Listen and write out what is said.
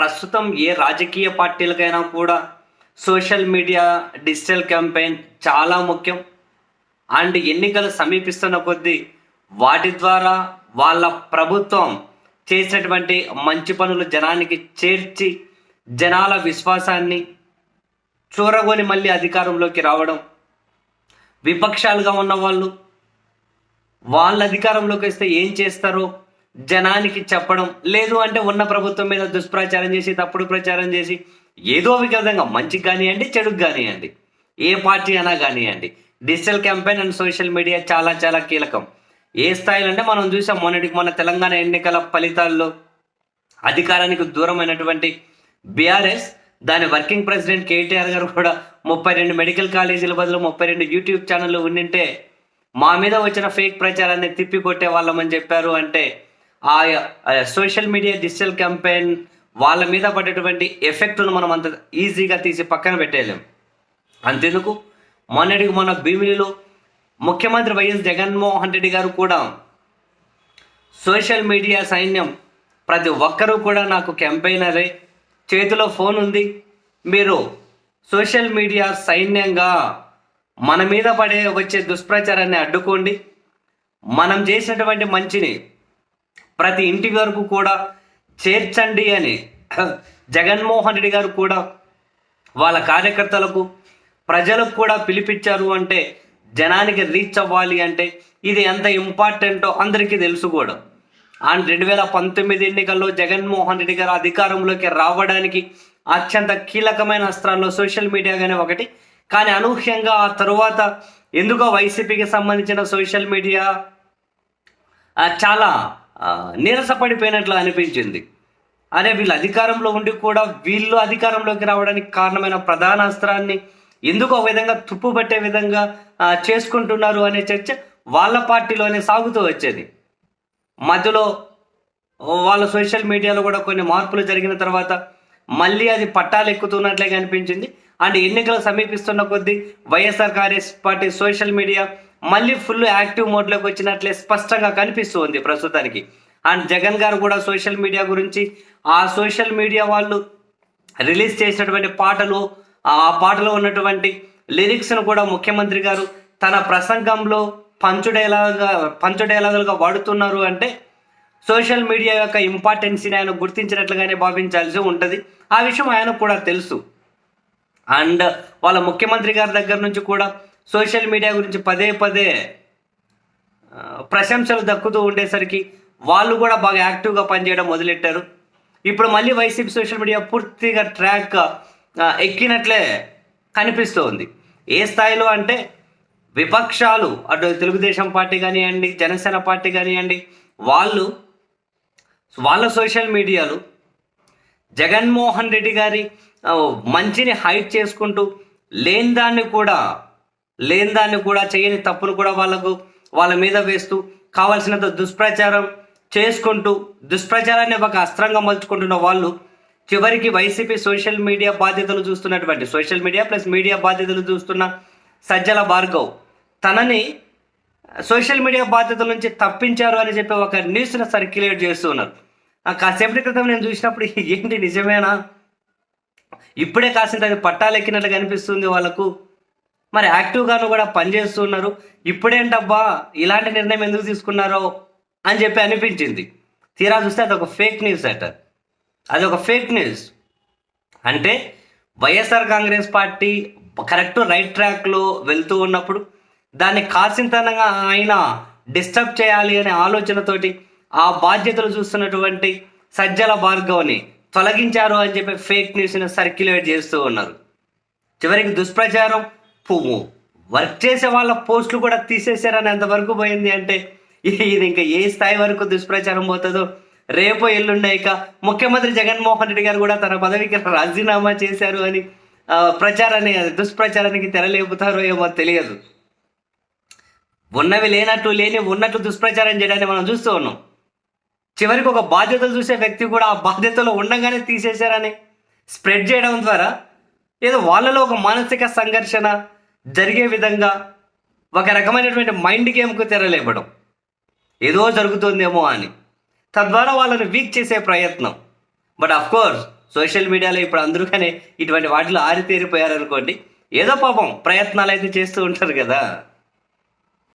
ప్రస్తుతం ఏ రాజకీయ పార్టీలకైనా కూడా సోషల్ మీడియా డిజిటల్ క్యాంపెయిన్ చాలా ముఖ్యం. అండ్ ఎన్నికలు సమీపిస్తున్న కొద్దీ వాటి ద్వారా వాళ్ళ ప్రభుత్వం చేసినటువంటి మంచి పనులు జనానికి చేర్చి జనాల విశ్వాసాన్ని చూరగొని మళ్ళీ అధికారంలోకి రావడం విపక్షాలుగా ఉన్న వాళ్ళు వాళ్ళ అధికారంలోకి వస్తే ఏం చేస్తారో జనానికి చెప్పడం లేదు అంటే ఉన్న ప్రభుత్వం మీద దుష్ప్రచారం చేసి తప్పుడు ప్రచారం చేసి ఏదో ఒక విధంగా మంచికి కానివ్వండి చెడుకు కానివ్వండి. ఏ పార్టీ అయినా కానివ్వండి. Digital campaign and social media చాలా చాలా కీలకం. ఏ స్థాయిలో అంటే మనం చూసాం మొన్నటికి మన తెలంగాణ ఎన్నికల ఫలితాల్లో అధికారానికి దూరమైనటువంటి బీఆర్ఎస్ దాని వర్కింగ్ ప్రెసిడెంట్ కేటీఆర్ గారు కూడా ముప్పై రెండు మెడికల్ కాలేజీల బదులు ముప్పై రెండు యూట్యూబ్ ఛానళ్ళు ఉండింటే మా మీద వచ్చిన ఫేక్ ప్రచారాన్ని తిప్పి కొట్టే వాళ్ళమని చెప్పారు అంటే ఆ సోషల్ మీడియా డిజిటల్ క్యాంపెయిన్ వాళ్ళ మీద పడేటువంటి ఎఫెక్ట్ను మనం అంత ఈజీగా తీసి పక్కన పెట్టేయలేం. అంతెందుకు? మొన్నటికి మన భీమిలిలో ముఖ్యమంత్రి వైఎస్ జగన్మోహన్ రెడ్డి గారు కూడా సోషల్ మీడియా సైన్యం ప్రతి ఒక్కరూ కూడా నాకు క్యాంపెయినరే చేతిలో ఫోన్ ఉంది. మీరు సోషల్ మీడియా సైన్యంగా మన మీద పడే వచ్చే దుష్ప్రచారాన్ని అడ్డుకోండి. మనం చేసినటువంటి మంచిని ప్రతి ఇంటి వరకు కూడా చేర్చండి అని జగన్మోహన్ రెడ్డి గారు కూడా వాళ్ళ కార్యకర్తలకు ప్రజలకు కూడా పిలిపించారు అంటే జనానికి రీచ్ అవ్వాలి అంటే ఇది ఎంత ఇంపార్టెంటో అందరికీ తెలుసు కూడా. అండ్ రెండు వేల పంతొమ్మిది ఎన్నికల్లో జగన్మోహన్ రెడ్డి గారు అధికారంలోకి రావడానికి అత్యంత కీలకమైన అస్త్రాల్లో సోషల్ మీడియా కానీ ఒకటి. కానీ అనూహ్యంగా ఆ తరువాత ఎందుకో వైసీపీకి సంబంధించిన సోషల్ మీడియా చాలా నీరసపడిపోయినట్లు అనిపించింది. అరే వీళ్ళు అధికారంలో ఉండి కూడా వీళ్ళు అధికారంలోకి రావడానికి కారణమైన ప్రధాన అస్త్రాన్ని ఎందుకు ఒక విధంగా తుప్పుపట్టే విధంగా చేసుకుంటున్నారు అనే చర్చ వాళ్ళ పార్టీలోనే సాగుతూ వచ్చేది. మధ్యలో వాళ్ళ సోషల్ మీడియాలో కూడా కొన్ని మార్పులు జరిగిన తర్వాత మళ్ళీ అది పట్టాలు ఎక్కుతున్నట్లే కనిపించింది అండ్ ఎన్నికలు సమీపిస్తున్న కొద్దీ YSR Congress party social media మళ్ళీ ఫుల్ యాక్టివ్ మోడ్లోకి వచ్చినట్లే స్పష్టంగా కనిపిస్తుంది ప్రస్తుతానికి. అండ్ జగన్ గారు కూడా సోషల్ మీడియా గురించి ఆ సోషల్ మీడియా వాళ్ళు రిలీజ్ చేసినటువంటి పాటలు ఆ పాటలో ఉన్నటువంటి లిరిక్స్ను కూడా ముఖ్యమంత్రి గారు తన ప్రసంగంలో పంచు డైలాగ్గా పంచు డైలాగులుగా వాడుతున్నారు అంటే సోషల్ మీడియా యొక్క ఇంపార్టెన్సీని ఆయన గుర్తించినట్లుగానే భావించాల్సి ఉంటుంది. ఆ విషయం ఆయనకు కూడా తెలుసు. అండ్ వాళ్ళ ముఖ్యమంత్రి గారి దగ్గర నుంచి కూడా సోషల్ మీడియా గురించి పదే పదే ప్రశంసలు దక్కుతూ ఉండేసరికి వాళ్ళు కూడా బాగా యాక్టివ్గా పనిచేయడం మొదలెట్టారు. ఇప్పుడు మళ్ళీ వైసీపీ సోషల్ మీడియా పూర్తిగా ట్రాక్ ఎక్కినట్లే కనిపిస్తోంది ఏ స్థాయిలో అంటే విపక్షాలు అటు తెలుగుదేశం పార్టీ కానివ్వండి జనసేన పార్టీ కానివ్వండి వాళ్ళు వాళ్ళ సోషల్ మీడియాలు జగన్మోహన్ రెడ్డి గారి మంచిని హైట్ చేసుకుంటూ లేని దాన్ని కూడా లేని దాన్ని కూడా చేయని తప్పును కూడా వాళ్ళకు వాళ్ళ మీద వేస్తూ కావలసినంత దుష్ప్రచారం చేసుకుంటూ దుష్ప్రచారాన్ని ఒక అస్త్రంగా మలుచుకుంటున్న వాళ్ళు చివరికి వైసీపీ సోషల్ మీడియా బాధ్యతలు చూస్తున్నటువంటి సోషల్ మీడియా ప్లస్ మీడియా బాధ్యతలు చూస్తున్న సజ్జల భార్గవ్ తనని సోషల్ మీడియా బాధ్యతల నుంచి తప్పించారు అని చెప్పి ఒక న్యూస్ను సర్క్యులేట్ చేస్తున్నారు కాసేపటి క్రితం నేను చూసినప్పుడు ఏంటి నిజమేనా? ఇప్పుడే కాసింత అది పట్టాలెక్కినట్లు కనిపిస్తుంది వాళ్ళకు. మరి యాక్టివ్గాను కూడా పనిచేస్తున్నారు ఇప్పుడేంటబ్బా ఇలాంటి నిర్ణయం ఎందుకు తీసుకున్నారో అని చెప్పి అనిపించింది. తీరా చూస్తే అది ఒక ఫేక్ న్యూస్ అట. అది ఒక ఫేక్ న్యూస్ అంటే YSR Congress party correct right ట్రాక్లో వెళ్తూ ఉన్నప్పుడు దాన్ని కాసింతనంగా ఆయన డిస్టర్బ్ చేయాలి అనే ఆలోచనతోటి ఆ బాధ్యతలు చూస్తున్నటువంటి సజ్జల భార్గవ్ని తొలగించారు అని చెప్పి ఫేక్ న్యూస్ని సర్క్యులేట్ చేస్తూ ఉన్నారు. చివరికి దుష్ప్రచారం పువ్వు. వర్క్ చేసే వాళ్ళ పోస్టులు కూడా తీసేశారని ఎంతవరకు పోయింది అంటే ఇది ఇంకా ఏ స్థాయి వరకు దుష్ప్రచారం పోతుందో రేపు ఎల్లుండే ఇక ముఖ్యమంత్రి జగన్మోహన్ రెడ్డి గారు కూడా తన పదవికి రాజీనామా చేశారు అని ప్రచారాన్ని దుష్ప్రచారానికి తెరలేపుతారో ఏమో తెలియదు. ఉన్నవి లేనట్టు లేని ఉన్నట్టు దుష్ప్రచారం చేయడాన్ని మనం చూస్తూ ఉన్నాం. చివరికి ఒక బాధ్యతలు చూసే వ్యక్తి కూడా ఆ బాధ్యతలో ఉండగానే తీసేశారని స్ప్రెడ్ చేయడం ద్వారా ఏదో వాళ్ళలో ఒక మానసిక సంఘర్షణ జరిగే విధంగా ఒక రకమైనటువంటి మైండ్ గేమ్కు తెరలేపడం. ఏదో జరుగుతుందేమో అని. తద్వారా వాళ్ళని వీక్ చేసే ప్రయత్నం. బట్ అఫ్ కోర్స్ సోషల్ మీడియాలో ఇప్పుడు అందరూ కానీ ఇటువంటి వాటిలో ఆరితేరిపోయారనుకోండి ఏదో పాపం ప్రయత్నాలు అయితే చేస్తూ ఉంటారు కదా.